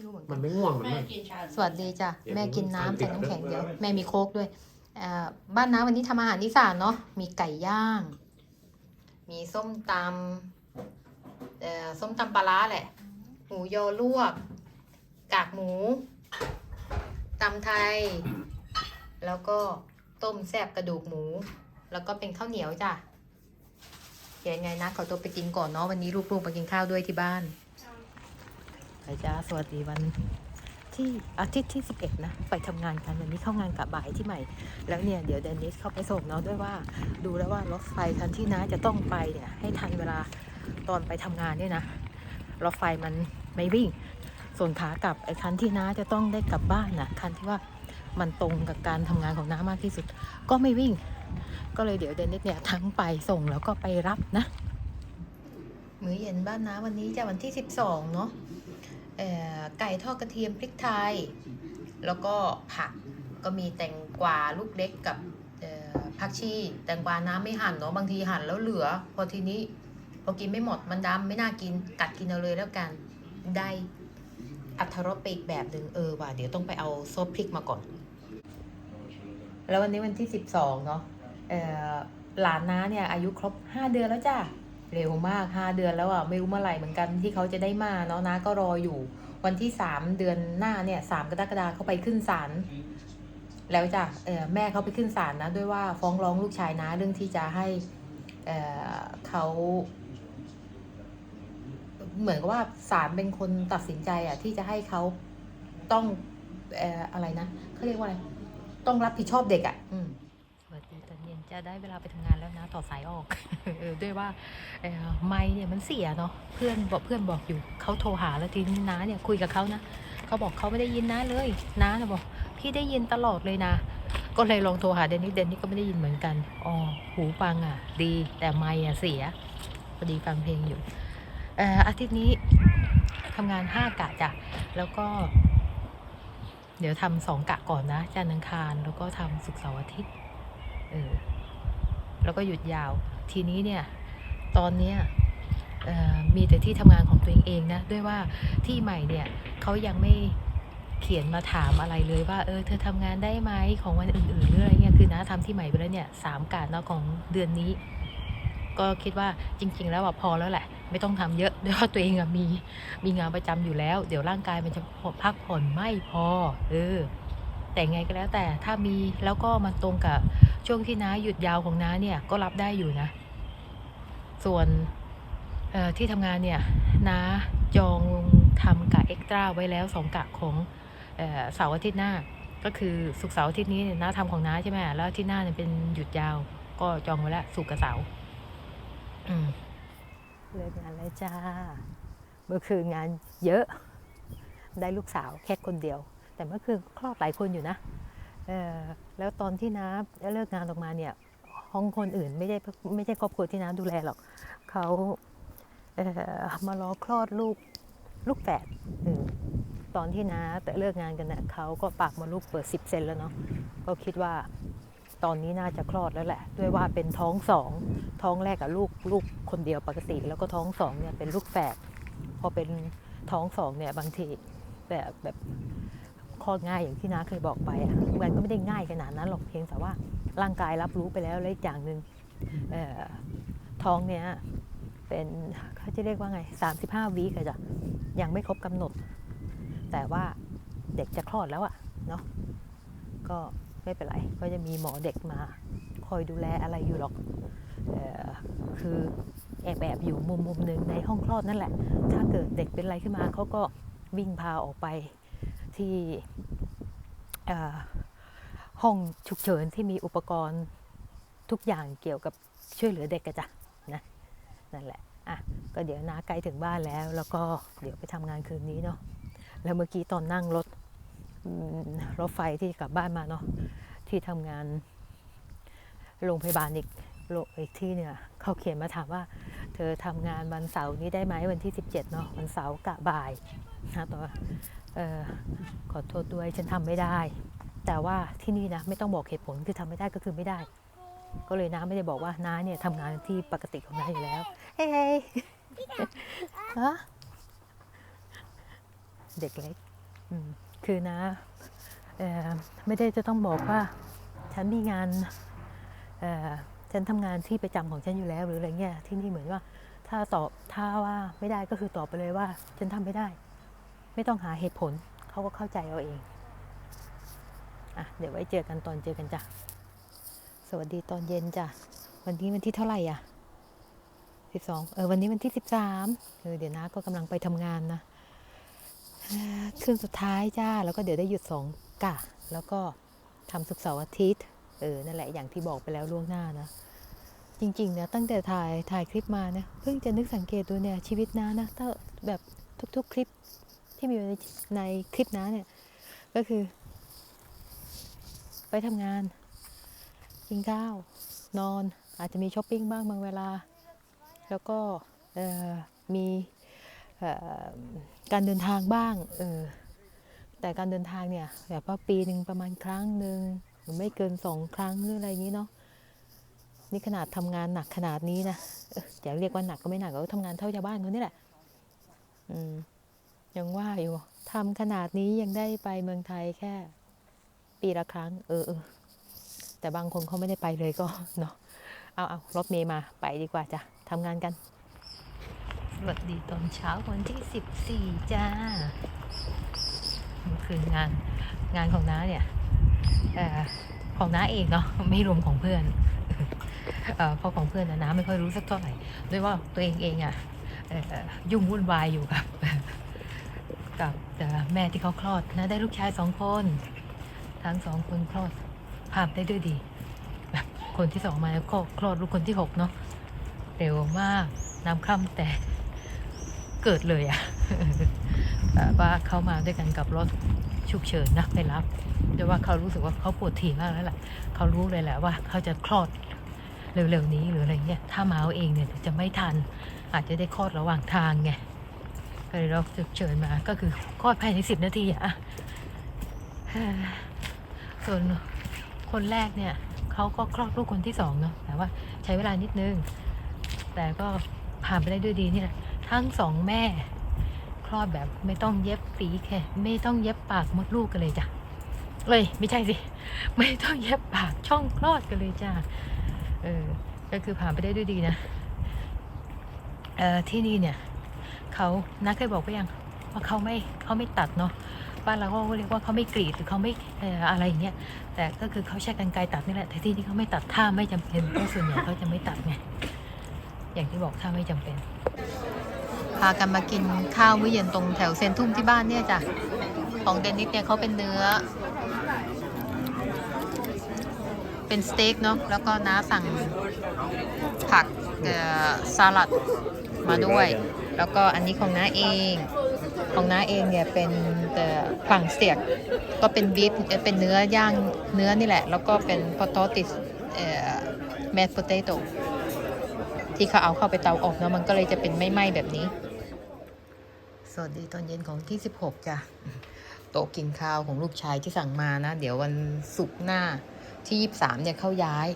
ไม่รู้เหมือนกัมันนไม่ง่วงเหมือนแม่มันกินชาสวัสดีจ้ะเดี๋ยวแม่กินผมน้ำใส่ใส่พริกน้ำแข็งด้วยเดี๋ยวแม่มีโค้กด้วยอ่าบ้านน้าวันนี้ทำอาหารอีสานเนาะมีไก่ย่าง มีส้มตำเอ่อส้มตำปลาร้าแหละ หมูยอลวก กากหมูตำไทย แล้วก็ต้มแซ่บกระดูกหมู แล้วก็เป็นข้าวเหนียวจ้ะเดี๋ยวยังไงนะขอตัวไปกินก่อนเนาะวันนี้ลูกๆไปกินข้าวด้วยที่บ้าน ไปจ้าสวัสดีวันที่อาทิตย์ที่ 11 นะ ไปทำงานกันวันนี้เข้างานกะบ่ายที่ใหม่ แล้วเนี่ยเดี๋ยวเดนนิสเข้าไปส่งเนาะด้วยว่า ดูแล้วว่ารถไฟคันที่น้าจะต้องไปเนี่ยให้ทันเวลาตอนไปทำงานเนี่ยนะรถไฟมันไม่วิ่ง ส่วนขากลับไอ้คันที่น้าจะต้องได้กลับบ้านนะคันที่ว่ามันตรงกับการทำงานของน้ามากที่สุด ก็ไม่วิ่ง ก็เลยเดี๋ยวเดนนิสเนี่ยทั้งไปส่งแล้วก็ไปรับนะ มื้อเย็นบ้านน้าวันนี้จะวันที่ 12 เนาะเอ่อ ไก่ทอดกระเทียมพริกไทย แล้วก็ผักก็มีแตงกวาลูกเล็กกับผักชีแตงกวาน้ำไม่หั่นเนาะบางทีหั่นแล้วเหลือ พอทีนี้พอกินไม่หมดมันดำไม่น่ากินกัดกินเอาเลยแล้วกันได้อัตรสไปอีกแบบหนึ่งเออว่ะเดี๋ยวต้องไปเอาซอสพริกมาก่อน แล้ววันนี้วันที่ 12 เนาะเอ่อหลานน้าเนี่ยอายุครบ 5 เดือนแล้วจ้ะ เร็วมาก 5 เดือนแล้วอะไม่รู้เมื่อไหร่เหมือนกันที่เขาจะได้มาเนาะนะก็รออยู่ วันที่ 3 เดือนหน้าเนี่ยสามกรกฎาคมเขาไปขึ้นศาลแล้วจ้ะแม่เขาไปขึ้นศาลนะ ด้วยว่าฟ้องร้องลูกชายนะเรื่องที่จะให้เเขาเหมือนกับว่าศาลเป็นคนตัดสินใจอะที่จะให้เขาต้องอออะไรนะเขาเรียกว่าอะไรต้องรับผิดชอบเด็กอะ อืม จะได้เวลาไปทำงานแล้วนะ ต่อสายออกเออด้วยว่าเอ่อไม้เนี่ยมันเสียเนาะเพื่อนบอกเพื่อนบอกอยู่เขาโทรหาแล้วทีนี้น้าเนี่ยคุยกับเขานะเขาบอกเขาไม่ได้ยินนะเลยน้าบอกพี่ได้ยินตลอดเลยนะ ก็เลยลองโทรหาเดนนี่เดนนี่ก็ไม่ได้ยินเหมือนกันอ๋อหูฟังอะ ดีแต่ไม้อะเสียพอดีฟังเพลงอยู่เอ่ออาทิตย์นี้ทำงานห้ากะจ้ะแล้วก็เดี๋ยวทำสองกะก่อนนะจันทร์อังคาร แล้วก็ทำศุกร์เสาร์อาทิตย์ เออ แล้วก็หยุดยาว ทีนี้เนี่ยตอนเนี้ยมีแต่ที่ทำงานของตัวเองเองนะด้วยว่าที่ใหม่เนี่ยเขายังไม่เขียนมาถามอะไรเลยว่าเออเธอทำงานได้ไหมของวันอื่นๆหรืออะไรเงี้ยคือนะทำที่ใหม่ไปแล้วเนี่ยสามกะเนาะของเดือนนี้ ก็คิดว่าจริง ๆ แล้วอะพอแล้วแหละ ไม่ต้องทำเยอะด้วยว่าตัวเองอะมีมีงานประจำอยู่แล้ว เดี๋ยวร่างกายมันจะพักผ่อนไม่พอเออแต่ไงก็แล้วแต่ถ้ามีแล้วก็มันตรงกับ ช่วงที่น้าหยุดยาวของน้าเนี่ยก็รับได้อยู่นะ ส่วนที่ทำงานเนี่ยน้าจองทำกะเอ็กตร้าไว้แล้วสองกะของเสาร์อาทิตย์หน้า ก็คือศุกเสาร์อาทิตย์นี้เนี่ยน้าทำของน้าใช่ไหมแล้วที่หน้าเนี่ยเป็นหยุดยาว ก็จองไว้แล้วศุกกับเสาร์เลิกงานแล้วจ้า เมื่อคืนงานเยอะ ได้ลูกสาวแค่คนเดียว แต่เมื่อคืนคลอดหลายคนอยู่นะ แล้วตอนที่น้าเลิกงานออกมาเนี่ยห้องคนอื่นไม่ได้ไม่ใช่ครอบครัวที่น้าดูแลหรอกเขาเอ่อมารอคลอดลูกลูกแฝดตอนที่น้าแต่เลิกงานกันเนะ่ยเขาก็ปากมาลูกเปิดสิบเซนแล้วเนาะก็คิดว่าตอนนี้น่าจะคลอดแล้วแหละ ด้วยว่าเป็นท้องสองท้องแรกกับลูกลูกคนเดียวปกติ แล้วก็ท้องสองเนี่ยเป็นลูกแฝดพอเป็นท้องสองเนี่ยบางทีแบบแบบ อดง่ายอย่างที่น้าเคยบอกไปอะมันก็ไม่ได้ง่ายขนาดนั้นหรอกเพียงแต่ว่าร่างกายรับรู้ไปแล้วและอีกอย่างหนึ่งท้องเนี้ยเป็นเขาจะเรียกว่าไง 35วีกอะจ้ะยังไม่ครบกำหนด แต่ว่าเด็กจะคลอดแล้วอะเนาะก็ไม่เป็นไร ก็จะมีหมอเด็กมา คอยดูแลอะไรอยู่หรอกออคือแอบแอบอยู่มุมมุมหนึ่งในห้องคลอดนั่นแหละ ถ้าเกิดเด็กเป็นอะไรขึ้นมาเขาก็วิ่งพาออกไป ที่ห้องฉุกเฉินที่มีอุปกรณ์ทุกอย่างเกี่ยวกับช่วยเหลือเด็กกะจ้ะนะนั่นแหละอะก็เดี๋ยวน้าใกล้ถึงบ้านแล้ว แล้วก็เดี๋ยวไปทำงานคืนนี้เนาะแล้วเมื่อกี้ตอนนั่งรถรถไฟที่กลับบ้านมาเนาะที่ทำงานโรงพยาบาลอีกโรงอีกที่เนี่ยเขาเขียนมาถามว่า เธอทำงานวันเสาร์นี้ได้ไหมวันที่ 17เนาะวันเสาร์กะบ่าย นะตัวเอขอโทษด้วยฉันทำไม่ได้ แต่ว่าที่นี่นะไม่ต้องบอกเหตุผลคือทำไม่ได้ก็คือไม่ได้ ก็เลยน้าไม่ได้บอกว่าน้าเนี่ยทำงานที่ปกติของน้าอยู่แล้ว เฮ้ยฮะเด็กเล็กคือนะไม่ได้จะต้องบอกว่าฉันมีงานฉันทำงานที่ประจำของฉันอยู่แล้วหรืออะไรเงี้ยที่นี่เหมือนว่าถ้าตอบถ้าว่าไม่ได้ก็คือตอบไปเลยว่า ฉันทำไม่ได้ ไม่ต้องหาเหตุผลเขาก็เข้าใจเอาเองอะเดี๋ยวไว้เจอกันตอนเจอกันจ้ะ สวัสดีตอนเย็นจ้ะ วันนี้วันที่เท่าไหร่อะสิบสองเออวันนี้วันที่สิบสามเออเดี๋ยวนะก็กำลังไปทำงานนะคืนสุดท้ายจ้า แล้วก็เดี๋ยวได้หยุดสองกะ แล้วก็ทำสุกร์เสาร์อาทิตย์เออนั่นแหละอย่างที่บอกไปแล้วล่วงหน้านะ จริงๆนะตั้งแต่ถ่ายถ่ายคลิปมาเนี่ยเพิ่งจะนึกสังเกตดูเนี่ยชีวิตน้านะถ้าแบบทุกๆคลิป ที่มีอยู่ในในคลิปน้าเนี่ย ก็คือ ไปทำงาน กินข้าว นอน อาจจะมีช้อปปิ้งบ้างบางเวลา แล้วก็มีการเดินทางบ้างเออแต่การเดินทางเนี่ยแบบว่าปีหนึ่งประมาณครั้งหนึ่งหรือไม่เกินสองครั้งหรืออะไรอย่างนี้เนาะนี่ขนาดทำงานหนักขนาดนี้นะอออย่าเรียกว่าหนักก็ไม่หนักก็ทำงานเท่าชาวบ้านคนนี้แหละ อืม ยังว่าอยู่ทำขนาดนี้ยังได้ไปเมืองไทยแค่ ปีละครั้ง เออเออแต่บางคนเขาไม่ได้ไปเลยก็เนาะเอาเอารถเมย์มาไปดีกว่าจ้ะทำงานกันสวัสดีตอนเช้าวันที่ 14 จ้าคืองานงานของน้าเนี่ยอของน้าเองเนาะไม่รวมของเพื่อนเพราะของเพื่อนนะน้าไม่ค่อยรู้สักเท่าไหร่ด้วยว่าตัวเองเองอะ่ะยุ่งวุ่นวายอยู่กับ กับเอ่แม่ที่เขาคลอดนะได้ลูกชายสองคน ทั้งสองคนคลอดผ่านได้ด้วยดี แบบคนที่สองมาก็คลอดลูกคนที่หกเนาะเร็วมากน้ำคร่ำแต่เกิดเลยอะแบบว่าเขามาด้วยกันกับรถฉุกเฉินนะไปรับแต่ว่าเขารู้สึกว่าเขาปวดถี่มากแล้วแหละเขารู้เลยแหละว่าเขาจะคลอดเร็วๆนี้หรืออะไรเงี้ยถ้ามาเอาเองเนี่ยจะไม่ทัน อาจจะได้คลอดระหว่างทางไง เลยเราฉุกเฉินมาก็คือคลอดภายในสิบนาทีอะส่วนคนแรกเนี่ยเขาก็คลอดลูกคนที่สองเนาะแต่ว่าใช้เวลานิดนึง แต่ก็ผ่านไปได้ด้วยดีนี่แหละทั้งสองแม่ คลอดแบบไม่ต้องเย็บฝีแค่ไม่ต้องเย็บปากมดลูกกันเลยจ้ะเลยไม่ใช่สิ ไม่ต้องเย็บปากช่องคลอดกันเลยจ้ะเออก็คือผ่านไปได้ด้วยดีนะเออที่นี่เนี่ย เขานักเคยบอกไปยังว่าเขาไม่เขาไม่ตัดเนาะบ้านเราก็เรียกว่าเขาไม่กรีดหรือเขาไม่ออะไรอย่างเงี้ยแต่ก็คือเขาใช้กรรไกรตัดนี่แหละแต่ที่นี่เขาไม่ตัดถ้าไม่จำเป็นเพราะส่วนใหญ่เขาจะไม่ตัดไงอย่างที่บอกถ้าไม่จำเป็น พากันมากินข้าวมื้อเย็นตรงแถวเซนทุ่มที่บ้านเนี่ยจ้ะของเดนิสเนี่ยเขาเป็นเนื้อ เป็นสเต็กเนาะแล้วก็น้าสั่งผักสลัด มาด้วย แล้วก็อันนี้ของน้าเอง ของน้าเองเนี่ยเป็นแต่ฝั่งสเต็กก็เป็นบีฟเอ่อเป็นเนื้อย่างเนื้อนี่แหละ แล้วก็เป็นพอตติสเอ่อแมสโพเตโตที่เขาเอาเข้าไปเตาอบเนาะมันก็เลยจะเป็นไม่ไหม้แบบนี้ สวัสดีตอนเย็นของที่ 16 จ้ะ โต๊ะกินข้าวของลูกชายที่สั่งมานะ เดี๋ยววันศุกร์หน้าที่ 23 เนี่ยเข้าย้าย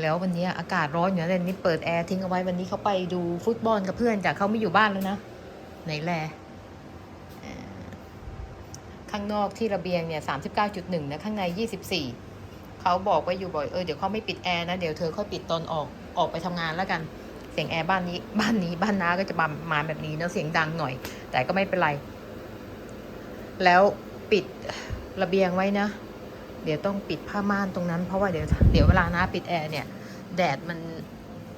แล้ววันนี้อากาศร้อนอยู่นะเลยนี่เปิดแอร์ทิ้งเอาไว้วันนี้เขาไปดูฟุตบอลกับเพื่อนจ้ะเขาไม่อยู่บ้านแล้วนะไหนแลเอ่อข้างนอกที่ระเบียงเนี่ย39.1นะข้างใน24เขาบอกไว้อยู่บ่อยเออเดี๋ยวเขาไม่ปิดแอร์นะเดี๋ยวเธอค่อยปิดตอนออกออกไปทำงานแล้วกันเสียงแอร์บ้านนี้บ้านนี้บ้านน้าก็จะมามาแบบนี้นะเสียงดังหน่อย แต่ก็ไม่เป็นไร แล้วปิดระเบียงไว้นะ เดี๋ยวต้องปิดผ้าม่านตรงนั้น เพราะว่าเดี๋ยวเดี๋ยวเวลาน้าปิดแอร์เนี่ย แดดมัน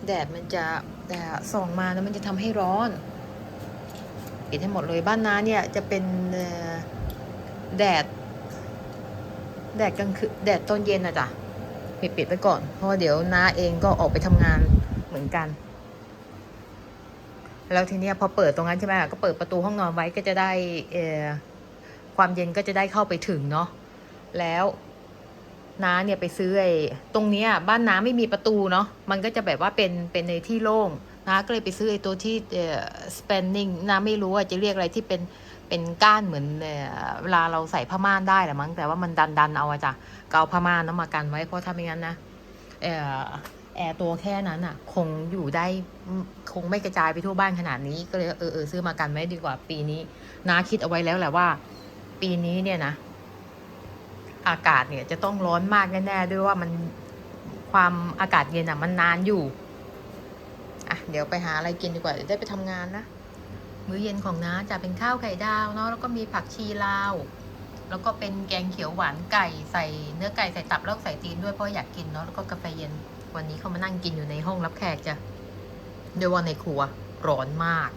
แดดมันจะแดดส่องมาแล้วมันจะทำให้ร้อน ปิดให้หมดเลยบ้านน้าเนี่ยจะเป็นแดด แดดกลางคืนแดดตอนเย็นนะจ๊ะปิดปิดไว้ก่อน เพราะว่าเดี๋ยวน้าเองก็ออกไปทำงานเหมือนกัน แล้วทีเนี้ยพอเปิดตรงนั้นใช่ไหมก็เปิดประตูห้องนอนไว้ก็จะได้ความเย็นก็จะได้เข้าไปถึงเนาะแล้ว น้าเนี่ยไปซื้อไอ้ตรงเนี้ยบ้านน้าไม่มีประตูเนาะมันก็จะแบบว่าเป็นเป็นในที่โล่งน้าก็เลยไปซื้อไอ้ตัวที่เอ่อ spanning น้าไม่รู้ว่าจะเรียกอะไรที่เป็นเป็นก้านเหมือนเวลาเราใส่ผ้าม่านได้แหละมั้งแต่ว่ามันดันดันเอาอะจ้ะก็เอาผ้าม่านนั้นมากันไว้เพราะถ้าไม่งั้นนะแอร์ตัวแค่นั้นอะคงอยู่ได้คงไม่กระจายไปทั่วบ้านขนาดนี้ก็เลยเออเออซื้อมากันไว้ดีกว่าปีนี้น้าคิดเอาไว้แล้วแหละว่า ปีนี้เนี่ยนะ อากาศเนี่ยจะต้องร้อนมากแน่ๆด้วยว่ามันความอากาศเย็นอะมันนานอยู่อะเดี๋ยวไปหาอะไรกินดีกว่าเดี๋ยวได้ไปทำงานนะมื้อเย็นของน้าจะเป็นข้าวไข่ดาวเนาะแล้วก็มีผักชีลาว แล้วก็เป็นแกงเขียวหวานไก่ใส่เนื้อไก่ใส่ตับแล้วใส่ตีนด้วยเพราะอยากกินเนาะแล้วก็กาแฟเย็นวันนี้เขามานั่งกินอยู่ในห้องรับแขกจ้ะโดยว่าในครัวร้อนมาก